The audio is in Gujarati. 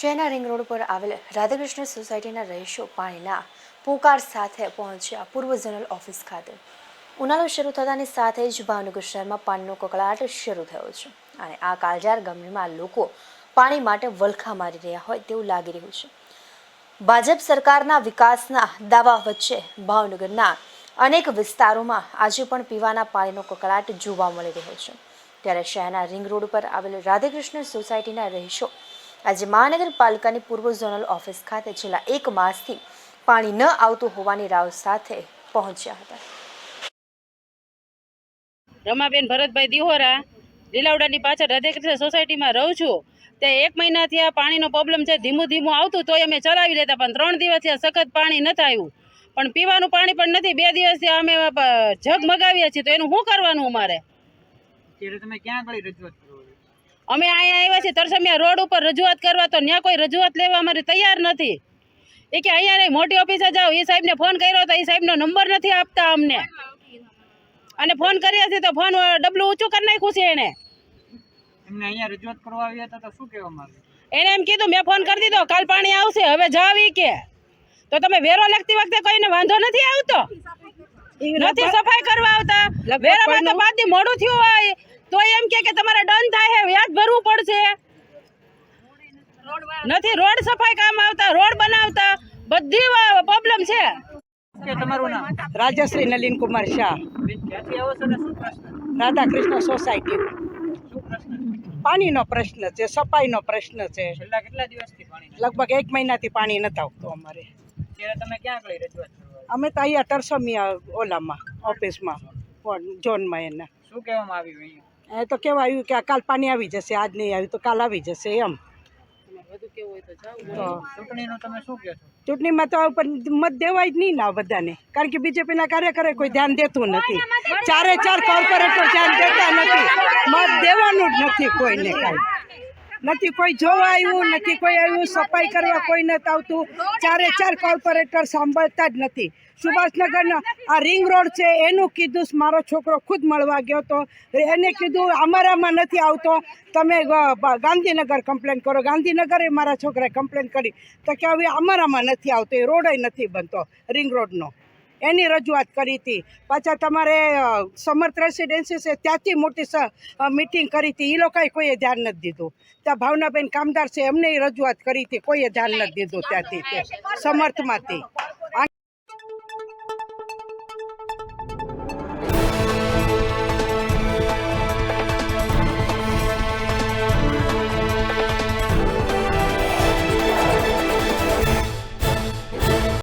શહેરના રિંગ રોડ પર આવેલ રાધાકૃષ્ણ સોસાયટીના રહીશો પાણીના પોકાર સાથે પહોંચ્યા પૂર્વ ઝોનલ ઓફિસ ખાતે. ઉનાળો શરૂ થતાની સાથે જ ભાવનગર શહેરમાં પાણીનો કકળાટ શરૂ થયો છે અને આ કાળજાર ગામમાં લોકો પાણી માટે વલખા મારી રહ્યા હોય તેવું લાગી રહ્યું છે. ભાજપ સરકારના વિકાસના દાવા વચ્ચે ભાવનગરના અનેક વિસ્તારોમાં આજે પણ પીવાના પાણીનો કકળાટ જોવા મળી રહ્યો છે. ત્યારે શહેરના રિંગ રોડ પર આવેલ રાધાકૃષ્ણ સોસાયટીના રહીશો આજે મહાનગરપાલિકાની પૂર્વ ઝોનલ ઓફિસ ખાતે છેલ્લા એક માસથી પાણી ન આવતું હોવાની રાવ સાથે પહોંચ્યા હતા. રમાબેન ભરતભાઈ દિહોરા લીલાવડાની પાછળ રાધેકૃષ્ણ સોસાયટીમાં રહું છું. તે એક મહિનાથી આ પાણીનો પ્રોબ્લેમ છે. ધીમું ધીમું આવતું તોય અમે ચલાવી લેતા પણ ત્રણ દિવસથી આ સખત પાણી નથી આવ્યું. પણ પીવાનું પાણી પણ નથી. બે દિવસથી અમે જગ મગાવીએ છીએ. તો એનું શું કરવાનું અમારે? ત્યારે તમે ક્યાં આગળ રજૂઆત કરો છો? અમે અહીંયા આવ્યા છીએ તરસમિયા રોડ ઉપર રજૂઆત કરવા તો ત્યાં કોઈ રજૂઆત લેવા અમારે તૈયાર નથી. એ કે અહીંયા નહીં મોટી ઓફિસે જાઓ. એ સાહેબને ફોન કર્યો તો એ સાહેબનો નંબર નથી આપતા અમને. અને ફોન કરીએ છીએ તો ફોન ડબલું ઊંચું કરી નાખ્યું છે એને. એમને અહીંયા રજૂઆત કરવા આવ્યા હતા તો શું કહેવામાં આવ્યું એને એમ કીધું મેં ફોન કરી દીધો કાલ પાણી આવશે હવે જાવ કે. તો તમે વેરો લખતી વખતે કોઈને વાંધો નથી આવતો? નથી સફાઈ કરવા આવતા? વેરામાં તો બાદ મોડું થયું હોય તો એમ કે કે તમારે નથી રોડ સફાઈ કામ આવતા રોડ બનાવતા બધી પ્રોબ્લેમ છે. તમારું નામ? રાજશ્રી નલિન કુમાર શાહ. રાધા ક્યાંથી આવો છો ને શું પ્રશ્ન? રાધાકૃષ્ણ સોસાયટી. પાણીનો પ્રશ્ન છે સફાઈનો પ્રશ્ન છે. છેલ્લા કેટલા દિવસથી પાણી લગભગ એક મહિનાથી પાણી નથી આવતું અમારે. તમે ક્યાં આગળ રજૂઆત અમે તો અહીંયા તરસમિયા ઓલામાં ઓફિસમાં જોનમાં ઝોનમાં એના. શું કહેવામાં આવ્યું એ તો કહેવાયું કે કાલ પાણી આવી જશે આજ નહીં આવ્યું તો કાલ આવી જશે એમ. તો ચૂંટણીનું તમે શું કહો ચૂંટણીમાં તો આ મત દેવાય જ નહીં ને બધાને. કારણ કે બીજેપીના કાર્યકરે કોઈ ધ્યાન દેતું નથી. ચારે ચાર કોર્પોરેટર ધ્યાન દેતા નથી. મત દેવાનું જ નથી કોઈને કાંઈ. નથી કોઈ જોવા આવ્યું નથી કોઈ આવ્યું સફાઈ કરવા કોઈ નથી આવતું. ચારે ચાર કોર્પોરેટર સાંભળતા જ નથી. સુભાષનગરના આ રિંગ રોડ છે એનું કીધું મારો છોકરો ખુદ મળવા ગયો હતો. એને કીધું અમારામાં નથી આવતો. તમે ગાંધીનગર કમ્પ્લેન કરો. ગાંધીનગરે મારા છોકરાએ કમ્પ્લેન કરી. તો કે હવે અમારામાં નથી આવતો એ રોડ નથી બનતો રિંગ રોડનો. એની રજૂઆત કરી હતી. પાછા તમારે સમર્થ રેસિડેન્સી છે, ત્યાંથી મોટી મિટિંગ કરી હતી. એ લોકોએ કોઈએ ધ્યાન નથી દીધું. ત્યાં ભાવનાબેન કામદાર છે, એમને રજૂઆત કરી હતી, કોઈએ ધ્યાન નથી દીધું ત્યાંથી સમર્થમાંથી.